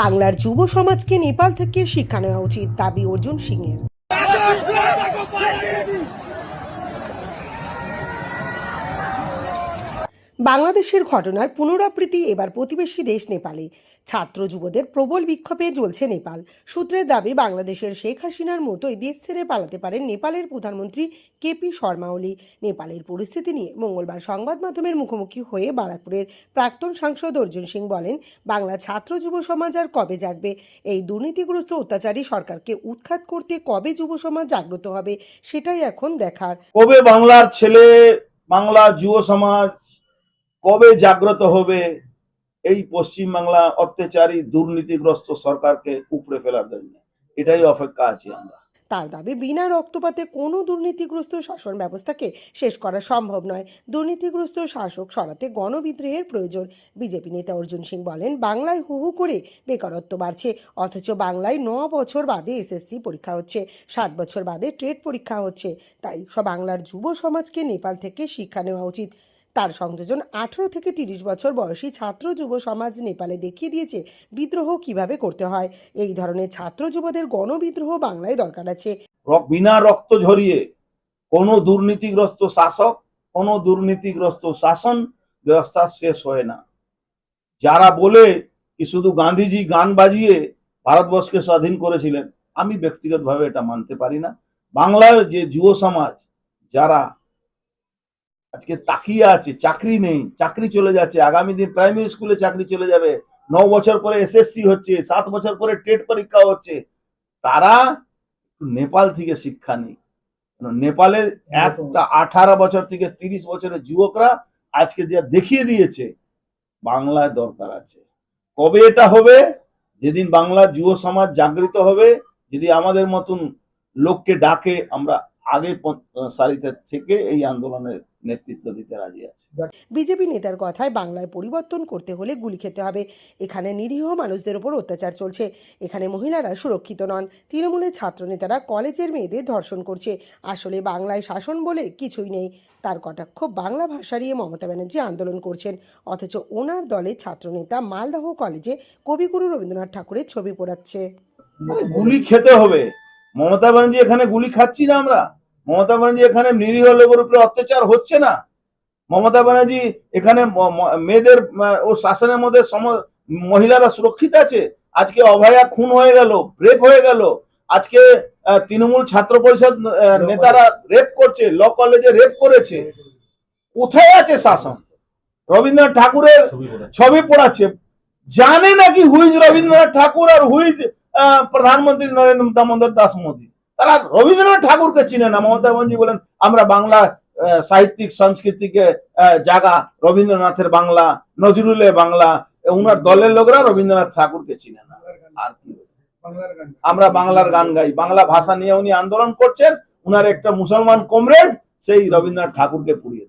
বাংলার যুব সমাজকে নেপাল থেকে শিক্ষা নেওয়া উচিত দাবি অর্জুন সিংয়ের। বাংলাদেশের ঘটনার পুনরাবৃত্তি এবার প্রতিবেশী দেশ নেপালে। ছাত্র যুবদের প্রবল বিক্ষোভে জ্বলছে নেপাল। সূত্রের দাবি, বাংলাদেশের শেখ হাসিনার মতোই দেশ ছেড়ে পালাতে পারেন নেপালের প্রধানমন্ত্রী কেপি শর্মা ওলি। নেপালের পরিস্থিতি নিয়ে মঙ্গলবার সংবাদ মাধ্যমের মুখোমুখি হয়ে বারাকপুরের প্রাক্তন সাংসদ অর্জুন সিং বলেন, বাংলা ছাত্র যুব সমাজ আর কবে জাগবে? এই দুর্নীতিগ্রস্ত অত্যাচারী সরকারকে উৎখাত করতে কবে যুব সমাজ জাগ্রত হবে? সেটাই এখন দেখার। কবে বাংলার ছেলে, বাংলা যুব সমাজ কবে জাগ্রত হবে এই পশ্চিম বাংলা অত্যাচারী দুর্নীতিগ্রস্ত সরকারকে উপড়ে ফেলার জন্য? এটাই অপেক্ষা আছি আমরা। তার দাবি, বিনা রক্তপাতে কোনো দুর্নীতিগ্রস্ত শাসন ব্যবস্থাকে শেষ করা সম্ভব নয়। দুর্নীতিগ্রস্ত শাসক সরাতে গণবিদ্রোহের প্রয়োজন। বিজেপি নেতা অর্জুন সিং বলেন, বাংলায় হু হু করে বেকারত্ব বাড়ছে, অথচ বাংলায় ন বছর বাদে এসএসসি পরীক্ষা হচ্ছে, সাত বছর বাদে ট্রেড পরীক্ষা হচ্ছে। তাই সব বাংলার যুব সমাজকে নেপাল থেকে শিক্ষা নেওয়া উচিত। তার সংযোজন আঠেরো থেকে তিরিশ বছর বয়সী ছাত্র যুব সমাজ নেপালে দেখিয়ে দিয়েছে বিদ্রোহ কীভাবে করতে হয়। এই ধরনের ছাত্র যুবদের গণবিদ্রোহ বাংলায় দরকার আছে। বিনা রক্ত ঝরিয়ে কোনো দুর্নীতিগ্রস্ত শাসক, কোনো দুর্নীতিগ্রস্ত শাসন ব্যবস্থা শেষ হয় না। যারা বলে কি শুধু গান্ধীজি গান বাজিয়ে ভারতবর্ষকে স্বাধীন করেছিলেন, আমি ব্যক্তিগতভাবে এটা মানতে পারি না। বাংলায় যে যুব সমাজ, যারা আজকে তাকিয়ে আছে, চাকরি নেই, চাকরি চলে যাচ্ছে। আগামী দিন প্রাইমারি স্কুলে চাকরি চলে যাবে। ন বছর পরে এসএসসি হচ্ছে, সাত বছর পরে টেট পরীক্ষা হচ্ছে। তারা নেপাল থেকে শিক্ষা নেই। নেপালে একটা আঠারো বছর থেকে তিরিশ বছরের যুবকরা আজকে যা দেখিয়ে দিয়েছে, বাংলায় দরকার আছে। কবে এটা হবে? যেদিন বাংলার যুব সমাজ জাগৃত হবে, যদি আমাদের মতন লোককে ডাকে, আমরা আগে সারিতে থেকে এই আন্দোলনের নেতৃত্ব দিতে রাজি আছি। বিজেপি নেতার কথায় বাংলায় পরিবর্তন করতে হলে গুলি খেতে হবে। এখানে নিরীহ মানুষদের উপর অত্যাচার চলছে। এখানে মহিলারা সুরক্ষিত নন। তৃণমূলের ছাত্র নেতারা কলেজের মেয়েদের ধর্ষণ করছে। আসলে বাংলায় শাসন বলে কিছুই নেই। তার কটাক্ষ বাংলা ভাষা নিয়ে মমতা ব্যানার্জি আন্দোলন করছেন। অথচ ওনার দলের ছাত্রনেতা মালদহ কলেজে কবিগুরু রবীন্দ্রনাথ ঠাকুরের ছবি পোড়াচ্ছে। গুলি খেতে হবে। মমতা ব্যানার্জি এখানে গুলি খাচ্ছি না আমরা। মমতা ব্যানার্জি এখানে নিরীহ লোকের উপরে অত্যাচার হচ্ছে না। মমতা ব্যানার্জি এখানে মেয়েদের ও শাসনের মধ্যে সম- মহিলারা সুরক্ষিত আছে। আজকে অভয়া খুন হয়ে গেল রেপ হয়ে গেল। আজকে তৃণমূল ছাত্র পরিষদ নেতারা রেপ করছে ল কলেজে রেপ করেছে। কোথায় আছে শাসন? রবীন্দ্রনাথ ঠাকুরের ছবি পড়াচ্ছে। জানে নাকি হুইজ রবীন্দ্রনাথ ঠাকুর আর হুইজ প্রধানমন্ত্রী নরেন্দ্র দামোদর দাস মোদী। তারা রবীন্দ্রনাথ ঠাকুরকে চিনে না। মমতা ব্যানার্জি বলেন, আমরা বাংলা সাহিত্যিক, সংস্কৃতিকে জাগা, রবীন্দ্রনাথের বাংলা, নজরুলের বাংলা উনার দলের লোকরা রবীন্দ্রনাথ ঠাকুরকে চিনে না। আর কি আমরা বাংলার গান গাই। বাংলা ভাষা নিয়ে উনি আন্দোলন করছেন। উনার একটা মুসলমান কমরেড, সেই রবীন্দ্রনাথ ঠাকুরকে পুড়িয়ে